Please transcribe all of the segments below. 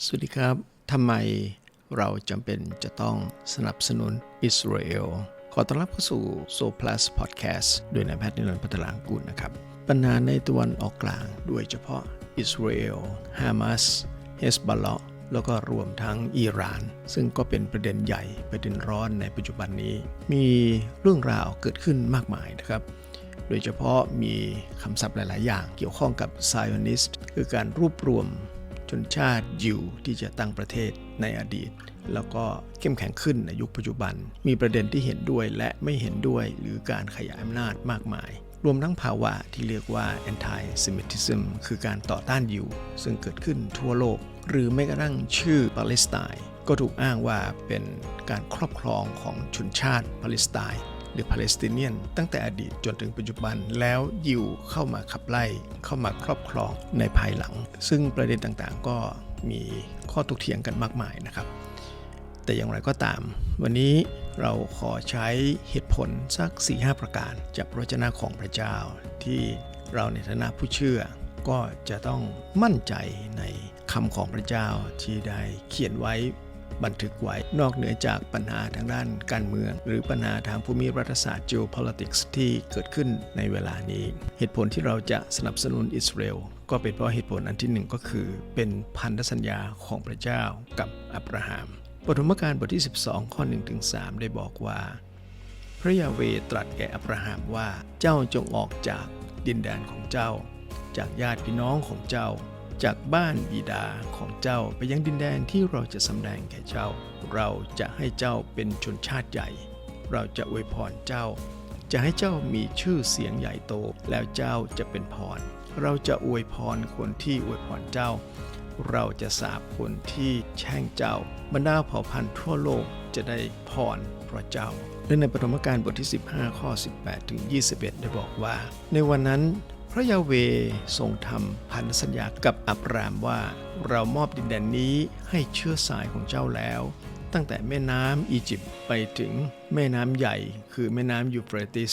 สวัสดีครับทำไมเราจำเป็นจะต้องสนับสนุนอิสราเอล ขอต้อนรับเข้าสู่ So Plus Podcast โดยนายแพทย์นิรันดร์พัฒลางกุลนะครับ ปัญหาในตะวันออกกลางโดยเฉพาะอิสราเอล ฮามาส เฮสบอลเลาะแล้วก็รวมทั้งอิหร่าน ซึ่งก็เป็นประเด็นใหญ่ประเด็นร้อนในปัจจุบันนี้ มีเรื่องราวเกิดขึ้นมากมายนะครับ โดยเฉพาะมีคำศัพท์หลาย ๆ อย่างเกี่ยวข้องกับ Zionist คือการรวบรวม ชนชาติยิวที่จะตั้งประเทศในอดีต แล้วก็เข้มแข็งขึ้นในยุคปัจจุบัน มีประเด็นที่เห็นด้วยและไม่เห็นด้วยหรือการขยายอำนาจมากมาย รวมทั้งภาวะที่เรียกว่า anti-Semitism คือการต่อต้านยิว ซึ่งเกิดขึ้นทั่วโลก หรือไม่กระทั่งชื่อปาเลสไตน์ก็ถูกอ้างว่าเป็นการครอบครองของชนชาติปาเลสไตน์ หรือปาเลสไตเนียน ตั้งแต่อดีตจนถึงปัจจุบันแล้วยิวเข้ามาขับไล่เข้ามาครอบครองในภายหลัง ซึ่งประเด็นต่างๆ ก็มีข้อถกเถียงกันมากมายนะครับ แต่อย่างไรก็ตาม วันนี้เราขอใช้เหตุผลสัก 4-5 ประการ จากพระวจนะของพระเจ้าที่เราในฐานะผู้เชื่อก็จะต้องมั่นใจในคำของพระเจ้าที่ได้เขียนไว้ บันทึกไว้ นอกเหนือจากปัญหาทางด้านการเมือง หรือปัญหาทางภูมิรัฐศาสตร์ geopolitics ที่เกิดขึ้นในเวลานี้ เหตุผลที่เราจะสนับสนุนอิสราเอลก็เป็นเพราะเหตุผลอันที่หนึ่งก็คือ เป็นพันธสัญญาของพระเจ้ากับอับราฮัมปฐมกาลบทที่ 12 ข้อ1ถึง3ได้บอกว่า พระยาเวตรัสแก่อับราฮัมว่าเจ้าจงออกจากดินแดนของเจ้า จากญาติพี่น้องของเจ้า จากบ้านบิดาของเจ้าไปยังดินแดนที่เราจะสำแดงแก่เจ้า เราจะให้เจ้าเป็นชนชาติใหญ่ เราจะอวยพรเจ้า จะให้เจ้ามีชื่อเสียงใหญ่โต แล้วเจ้าจะเป็นพร เราจะอวยพรคนที่อวยพรเจ้า เราจะสาบคนที่แช่งเจ้า บรรดาเผ่าพันธุ์ทั่วโลกจะได้พรเพราะเจ้าและในปฐมกาลบทที่ 15 ข้อ 18 ถึง 21 ได้บอกว่า ในวันนั้น พระยาเวทรงทำพันธสัญญากับอับรามว่า เรามอบดินแดนนี้ให้เชื้อสายของเจ้าแล้ว ตั้งแต่แม่น้ำอียิปต์ไปถึงแม่น้ำใหญ่ คือแม่น้ำยูเฟรติส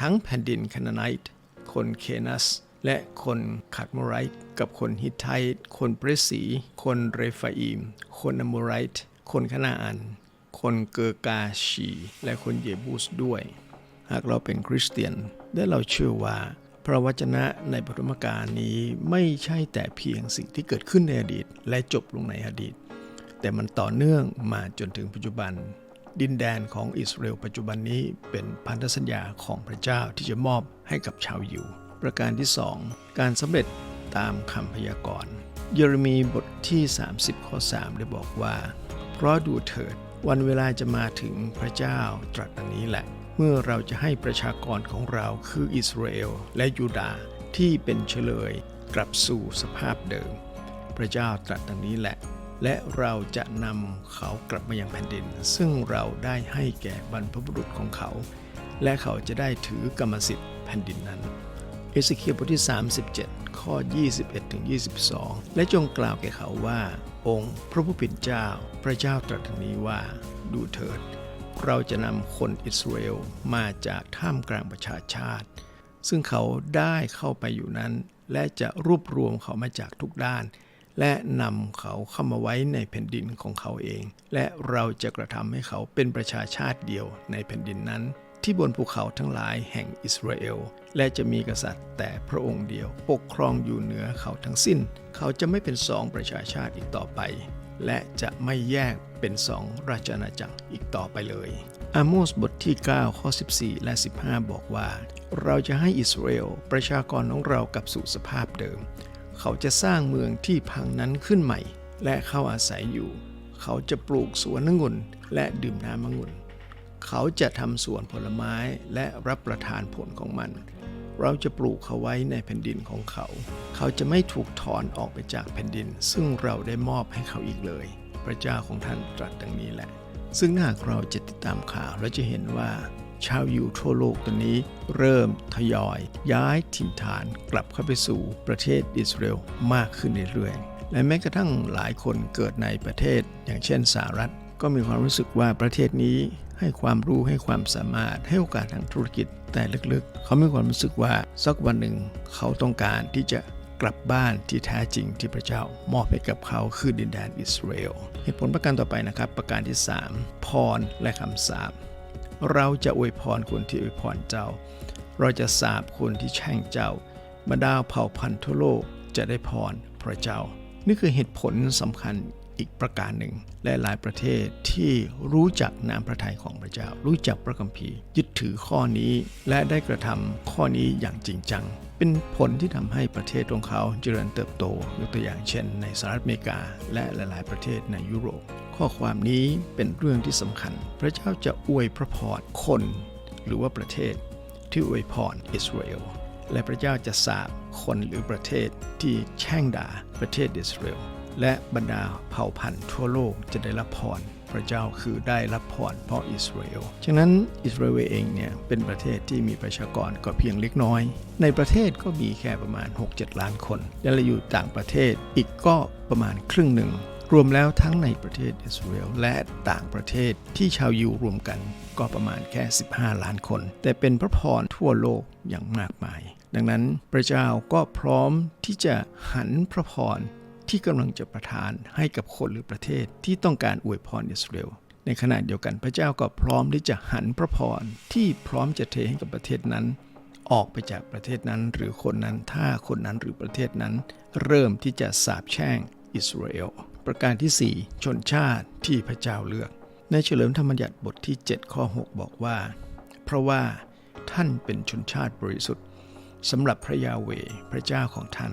ทั้งแผ่นดินคานาไนต์คนเคนัส และคนขัดโมไรต์กับคนฮิตไทต์คนเปรสี คนเรฟาอิม คนอโมไรต์คนคานาอัน คนเกอร์กาชี และคนเยบูสด้วย หากเราเป็นคริสเตียนและเราเชื่อว่า พระวจนะในปฐมกาลนี้ไม่ใช่แต่เพียงสิ่งที่เกิดขึ้นในอดีต และจบลงในอดีต แต่มันต่อเนื่องมาจนถึงปัจจุบัน ดินแดนของอิสราเอลปัจจุบันนี้เป็นพันธสัญญาของพระเจ้าที่จะมอบให้กับชาวยิว ประการที่ 2 การสำเร็จตามคำพยากรณ์ เยเรมีบทที่ 30 ข้อ 3 ได้บอกว่า เพราะดูเถิดวันเวลาจะมาถึงพระเจ้าตรัสดังนี้แหละ เมื่อเราจะให้ประชากรของเราคืออิสราเอลและยูดาห์ที่เป็นเฉลยกลับสู่สภาพเดิม พระเจ้าตรัสดังนี้แหละ และเราจะนำเขากลับมายังแผ่นดิน ซึ่งเราได้ให้แก่บรรพบุรุษของเขา และเขาจะได้ถือกรรมสิทธิ์แผ่นดินนั้นเอสเคียบทที่ 37 ข้อ 21ถึง22 และจงกล่าวแก่เขาว่า องค์พระผู้เป็นเจ้า พระเจ้าตรัสดังนี้ว่า ดูเถิด เราจะนำคนอิสราเอลมาจากท่ามกลางประชาชาติ ซึ่งเขาได้เข้าไปอยู่นั้น และจะรวบรวมเขามาจากทุกด้าน และนำเขาเข้ามาไว้ในแผ่นดินของเขาเอง และเราจะกระทำให้เขาเป็นประชาชาติเดียวในแผ่นดินนั้น ที่บนภูเขาทั้งหลายแห่งอิสราเอลและจะมีกษัตริย์แต่พระองค์เดียว ปกครองอยู่เหนือเขาทั้งสิ้น เขาจะไม่เป็นสองประชาชาติอีกต่อไป และจะไม่แยกเป็นสองราชอาณาจักรอีกต่อไปเลยอาโมสบทที่ 9 ข้อ 14 และ 15 บอกว่า เราจะให้อิสราเอลประชากรของเรากลับสู่สภาพเดิม เขาจะสร้างเมืองที่พังนั้นขึ้นใหม่ และเข้าอาศัยอยู่ เขาจะปลูกสวนองุ่นและดื่มน้ำองุ่นเขาจะทำสวนผลไม้และรับประทานผลของมัน เราจะปลูกเขาไว้ในแผ่นดินของเขา เขาจะไม่ถูกถอนออกไปจากแผ่นดิน ซึ่งเราได้มอบให้เขาอีกเลย พระเจ้าของท่านตรัสดังนี้แหละ ซึ่งหากเราจะติดตามข่าวเราจะเห็นว่า ชาวยิวทั่วโลกตอนนี้ เริ่มทยอย ย้ายถิ่นฐานกลับเข้าไปสู่ประเทศอิสราเอลมากขึ้นเรื่อยๆ และแม้กระทั่งหลายคนเกิดในประเทศ อย่างเช่นสหรัฐ ก็มีความรู้สึกว่าประเทศนี้ ให้ความรู้ให้ความสามารถให้โอกาสทางธุรกิจแต่ลึกๆ เขามีความรู้สึกว่าสักวันหนึ่งเขาต้องการที่จะกลับบ้านที่แท้จริงที่พระเจ้ามอบให้กับเขาคือดินแดนอิสราเอลเหตุผลประการต่อไปนะครับ ประการที่ 3 พรและคำสาปเราจะอวยพรคนที่อวยพรเจ้า เราจะสาบคนที่แช่งเจ้าบรรดาเผ่าพันธุ์ทั่วโลกจะได้พรพระเจ้า นี่คือเหตุผลสำคัญ อีกประการหนึ่ง และหลายประเทศที่รู้จักน้ำพระทัยของพระเจ้า รู้จักพระคัมภีร์ ยึดถือข้อนี้และได้กระทำข้อนี้อย่างจริงจัง เป็นผลที่ทำให้ประเทศของเขาเจริญเติบโตยกตัวอย่างเช่น ในสหรัฐอเมริกา และหลาย ๆ ประเทศในยุโรป ข้อความนี้เป็นเรื่องที่สำคัญ พระเจ้าจะอวยพระพรคน หรือว่าประเทศ ที่อวยพรอิสราเอลและพระเจ้าจะสาบคนหรือประเทศที่แช่งด่าประเทศอิสราเอล และบรรดาเผ่าพันธุ์ทั่วโลกจะได้รับพรพระเจ้าคือได้รับพรเพราะอิสราเอล ฉะนั้นอิสราเอลเองเนี่ยเป็นประเทศที่มีประชากรก็เพียงเล็กน้อย ในประเทศก็มีแค่ประมาณ 6-7 ล้านคน และเราอยู่ต่างประเทศอีกก็ประมาณครึ่งหนึ่ง รวมแล้วทั้งในประเทศอิสราเอลและต่างประเทศที่ชาวยิวรวมกันก็ประมาณแค่ 15 ล้านคน แต่เป็นพระพรทั่วโลกอย่างมากมาย ดังนั้นพระเจ้าก็พร้อมที่จะหันพระพร ที่กำลังจะประทานให้กับคนหรือประเทศที่ต้องการอวยพรอิสราเอลในขณะเดียวกันพระเจ้าก็พร้อมที่จะหันพระพรที่พร้อมจะเทให้กับประเทศนั้น ออกไปจากประเทศนั้นหรือคนนั้นถ้าคนนั้นหรือประเทศนั้น เริ่มที่จะสาบแช่งอิสราเอลประการที่ 4 ชนชาติที่พระเจ้าเลือก ในเฉลิมธรรมบัญญัติบทที่ 7 ข้อ 6 บอกว่า เพราะว่าท่านเป็นชนชาติบริสุทธิ์สำหรับพระยาเวพระเจ้าของท่าน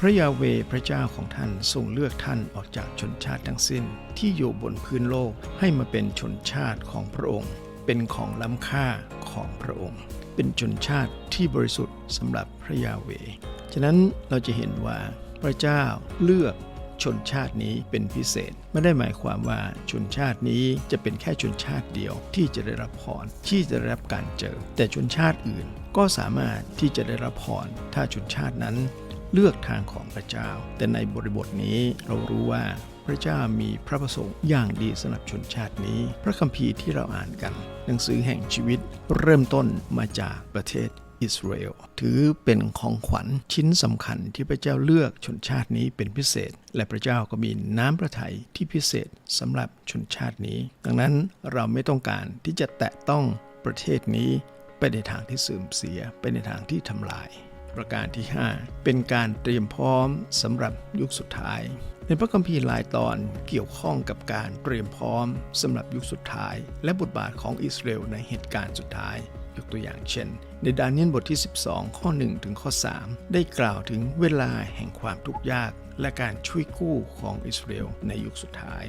พระยาเวพระเจ้าของท่านทรงเลือกท่านออกจากชนชาติทั้งสิ้นที่อยู่บนพื้นโลกให้มาเป็นชนชาติของพระองค์ เป็นของล้ำค่าของพระองค์ เป็นชนชาติที่บริสุทธิ์สำหรับพระยาเว ฉะนั้นเราจะเห็นว่าพระเจ้าเลือกชนชาตินี้เป็นพิเศษ ไม่ได้หมายความว่าชนชาตินี้จะเป็นแค่ชนชาติเดียวที่จะได้รับพรที่จะได้รับการเจอ แต่ชนชาติอื่นก็สามารถที่จะได้รับพรถ้าชนชาตินั้น เลือกทางของพระเจ้า แต่ในบริบทนี้เรารู้ว่าพระเจ้ามีพระประสงค์อย่างดีสำหรับชนชาตินี้ พระคัมภีร์ที่เราอ่านกัน หนังสือแห่งชีวิตเริ่มต้นมาจากประเทศอิสราเอลถือเป็นของขวัญชิ้นสำคัญที่พระเจ้าเลือกชนชาตินี้เป็นพิเศษ และพระเจ้าก็มีน้ำพระทัยที่พิเศษสำหรับชนชาตินี้ ดังนั้นเราไม่ต้องการที่จะแตะต้องประเทศนี้ไปในทางที่เสื่อมเสียไปในทางที่ทำลาย ประการที่ 5 เป็นการเตรียมพร้อมสำหรับยุคสุดท้าย ในพระคัมภีร์หลายตอนเกี่ยวข้องกับการเตรียมพร้อมสำหรับยุคสุดท้าย และบทบาทของอิสราเอลในเหตุการณ์สุดท้ายยกตัวอย่างเช่น ในดานียลบทที่ 12 ข้อ 1 ถึงข้อ 3 ได้กล่าวถึงเวลาแห่งความทุกข์ยาก และการช่วยกู้ของอิสราเอลในยุคสุดท้าย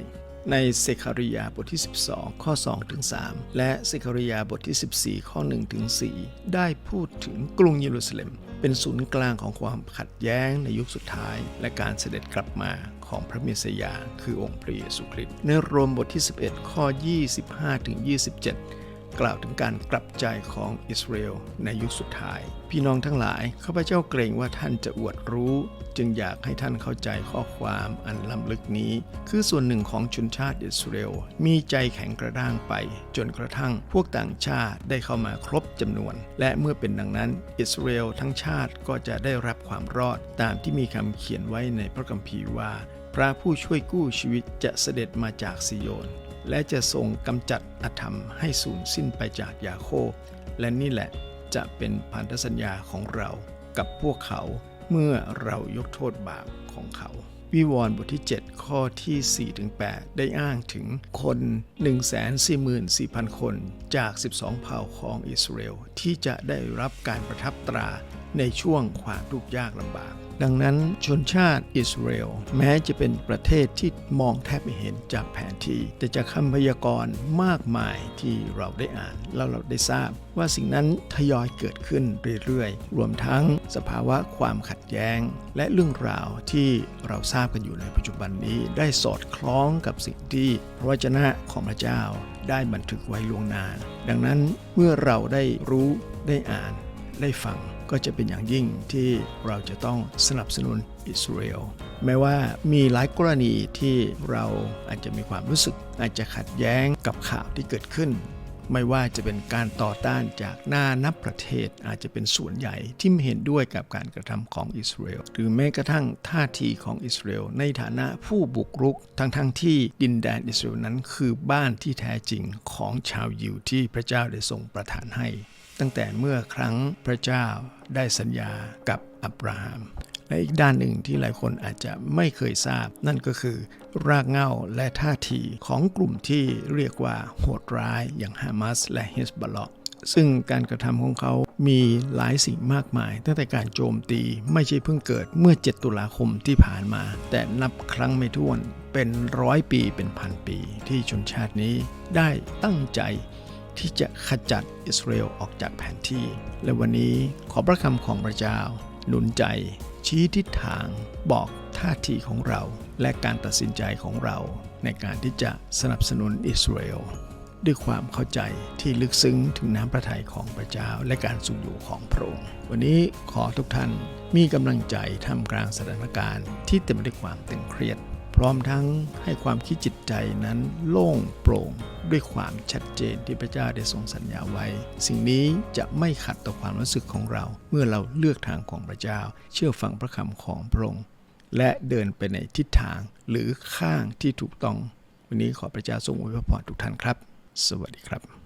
ในเซคาริยาบทที่ 12 ข้อ 2 ถึง 3 และเซคาริยาบทที่ 14 ข้อ 1 ถึง 4 ได้พูดถึงกรุงเยรูซาเล็ม เป็นศูนย์กลางของความขัดแย้งในยุคสุดท้าย และการเสด็จกลับมาของพระเมสยา คือองค์พระเยซูคริสต์ในโรมบทที่ 11 ข้อ 25ถึง27 กล่าวถึงการกลับใจของอิสราเอลในยุคสุดท้าย พี่น้องทั้งหลายข้าพเจ้าเกรงว่าท่านจะอวดรู้ จึงอยากให้ท่านเข้าใจข้อความอันล้ำลึกนี้ คือส่วนหนึ่งของชนชาติอิสราเอลมีใจแข็งกระด้างไป จนกระทั่งพวกต่างชาติได้เข้ามาครบจำนวน และเมื่อเป็นดังนั้น อิสราเอลทั้งชาติก็จะได้รับความรอดตามที่มีคำเขียนไว้ในพระคัมภีร์ว่า พระผู้ช่วยกู้ชีวิตจะเสด็จมาจากซิโยน และจะทรงกำจัดอธรรมให้สูญสิ้นไปจากยาโคบและนี่แหละจะเป็นพันธสัญญาของเรากับพวกเขาเมื่อเรายกโทษบาปของเขา วิวรณ์บทที่ 7 ข้อที่ 4-8 ได้อ้างถึงคน 144,000 คนจาก 12 เผ่าของอิสราเอลที่จะได้รับการประทับตรา ในช่วงความทุกข์ยากลำบาก ดังนั้นชนชาติอิสราเอลแม้จะเป็นประเทศที่มองแทบไม่เห็นจากแผนที่ แต่จากคำพยากรณ์มากมายที่เราได้อ่าน แล้วเราได้ทราบ ว่าสิ่งนั้นทยอยเกิดขึ้นเรื่อยๆ รวมทั้งสภาวะความขัดแย้ง และเรื่องราวที่เราทราบกันอยู่ในปัจจุบันนี้ได้สอดคล้องกับสิ่งที่พระวจนะของพระเจ้าได้บันทึกไว้ล่วงหน้า ดังนั้นเมื่อเราได้รู้ได้อ่านได้ฟัง ก็จะเป็นอย่างยิ่งที่เราจะต้องสนับสนุนอิสราเอลแม้ว่ามีหลายกรณีที่เราอาจจะมีความรู้สึก อาจจะขัดแย้งกับข่าวที่เกิดขึ้น ไม่ว่าจะเป็นการต่อต้านจากหน้านับประเทศอาจจะเป็นส่วนใหญ่ที่ไม่เห็นด้วยกับการกระทำของอิสราเอลหรือแม้กระทั่งท่าทีของอิสราเอลในฐานะผู้บุกรุก ทั้งๆทที่ดินแดนอิสราเอลนั้นคือบ้านที่แท้จริงของชาวยิวที่พระเจ้าได้ทรงประทานให้ ตั้งแต่เมื่อครั้งพระเจ้าได้สัญญากับอับราฮัมและอีกด้านหนึ่งที่หลายคนอาจจะไม่เคยทราบ นั่นก็คือรากเหง้าและท่าทีของกลุ่มที่เรียกว่าโหดร้ายอย่างฮามาสและเฮสบอลลอซึ่งการกระทำของเขามีหลายสิ่งมากมาย ตั้งแต่การโจมตีไม่ใช่เพิ่งเกิดเมื่อ 7 ตุลาคมที่ผ่านมา แต่นับครั้งไม่ถ้วนเป็นร้อยปีเป็นพันปี ที่ชนชาตินี้ได้ตั้งใจ ที่จะขจัดอิสราเอลออกจากแผนที่ และวันนี้ขอพระคำของพระเจ้า หนุนใจ ชี้ทิศทาง บอกท่าทีของเรา และการตัดสินใจของเรา ในการที่จะสนับสนุนอิสราเอลด้วยความเข้าใจที่ลึกซึ้งถึงน้ำพระทัยของพระเจ้าและการทรงอยู่ของพระองค์ วันนี้ขอทุกท่านมีกำลังใจท่ามกลางสถานการณ์ที่เต็มไปด้วยความตึงเครียด พร้อมทั้งให้ความคิดจิตใจนั้นโล่งโปร่งด้วยความชัดเจนที่พระเจ้าได้ทรงสัญญาไว้ สิ่งนี้จะไม่ขัดต่อความรู้สึกของเรา เมื่อเราเลือกทางของพระเจ้า เชื่อฟังพระคำของพระองค์และเดินไปในทิศทางหรือข้างที่ถูกต้อง วันนี้ขอพระเจ้าทรงอวยพรทุกท่านครับ สวัสดีครับ